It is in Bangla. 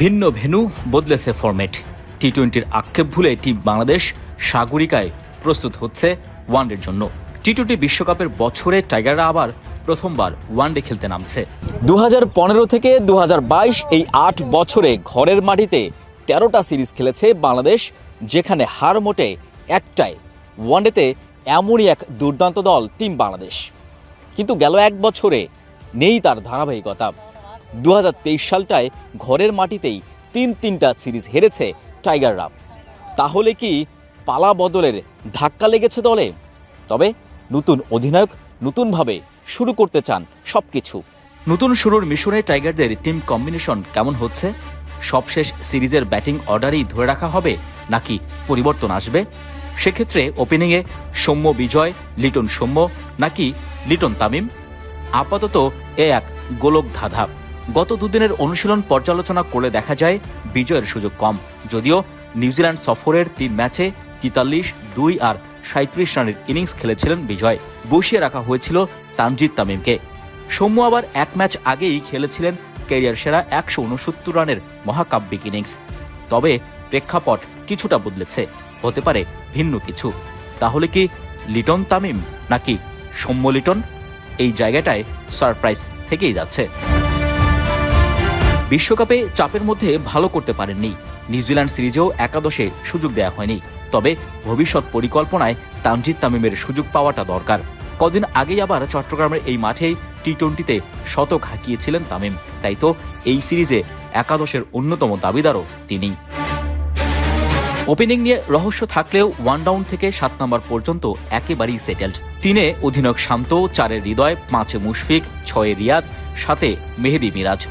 ভিন্ন ভেনু বদলেছে ফরম্যাট টি টোয়েন্টির আক্ষেপ ভুলে টিম বাংলাদেশ সাগরিকায় প্রস্তুত হচ্ছে ওয়ানডের জন্য। টি টোয়েন্টি বিশ্বকাপের বছরে টাইগাররা আবার প্রথমবার ওয়ানডে খেলতে নামছে। দু হাজার পনেরো থেকে দু হাজার বাইশ এই আট বছরে ঘরের মাটিতে তেরোটা সিরিজ খেলেছে বাংলাদেশ, যেখানে হার মোটে একটাই। ওয়ানডেতে এমনই এক দুর্দান্ত দল, টিম বাংলাদেশ। কিন্তু গেল এক বছরে নেই তার ধারাবাহিকতা। দু হাজার তেইশ সালটায় ঘরের মাটিতেই তিন তিনটা সিরিজ হেরেছে টাইগাররা। তাহলে কি পালা বদলের ধাক্কা লেগেছে দলে? তবে নতুন অধিনায়ক নতুনভাবে শুরু করতে চান সব কিছু নতুন শুরুর মিশনে টাইগারদের টিম কম্বিনেশন কেমন হচ্ছে? সবশেষ সিরিজের ব্যাটিং অর্ডারই ধরে রাখা হবে নাকি পরিবর্তন আসবে? সেক্ষেত্রে ওপেনিংয়ে সৌম্য বিজয়, লিটন সৌম্য নাকি লিটন তামিম? আপাতত এ এক গোলক ধাঁধা গত দুদিনের অনুশীলন পর্যালোচনা করে দেখা যায়, বিজয়ের সুযোগ কম। যদিও নিউজিল্যান্ড সফরের তিন ম্যাচে তেতাল্লিশ, দুই আর সাঁত্রিশ রানের ইনিংস খেলেছিলেন বিজয়। বসিয়ে রাখা হয়েছিল তানজিদ তামিমকে। সৌম্য আবার এক ম্যাচ আগেই খেলেছিলেন ক্যারিয়ার সেরা একশো উনসত্তর রানের মহাকাব্যিক ইনিংস। তবে প্রেক্ষাপট কিছুটা বদলেছে। হতে পারে ভিন্ন কিছু। তাহলে কি লিটন তামিম নাকি সৌম্য লিটন? এই জায়গাটায় সারপ্রাইজ থেকেই যাচ্ছে। বিশ্বকাপে চাপের মধ্যে ভালো করতে পারেননি। নিউজিল্যান্ড সিরিজেও একাদশে সুযোগ দেওয়া হয়নি। তবে ভবিষ্যৎ পরিকল্পনায় তানজিদ তামিমের সুযোগ পাওয়াটা দরকার। কদিন আগেই আবার চট্টগ্রামের এই মাঠেই টি টোয়েন্টিতে শতক হাঁকিয়েছিলেন তামিম। তাই তো এই সিরিজে একাদশের অন্যতম দাবিদারও তিনি। ওপেনিং নিয়ে রহস্য থাকলেও ওয়ান ডাউন থেকে সাত নম্বর পর্যন্ত একেবারেই সেটেলড। তিনে অধিনায়ক শান্ত, চারে হৃদয়, পাঁচে মুশফিক, ছয়ে রিয়াদ সাথে মেহেদি মিরাজ।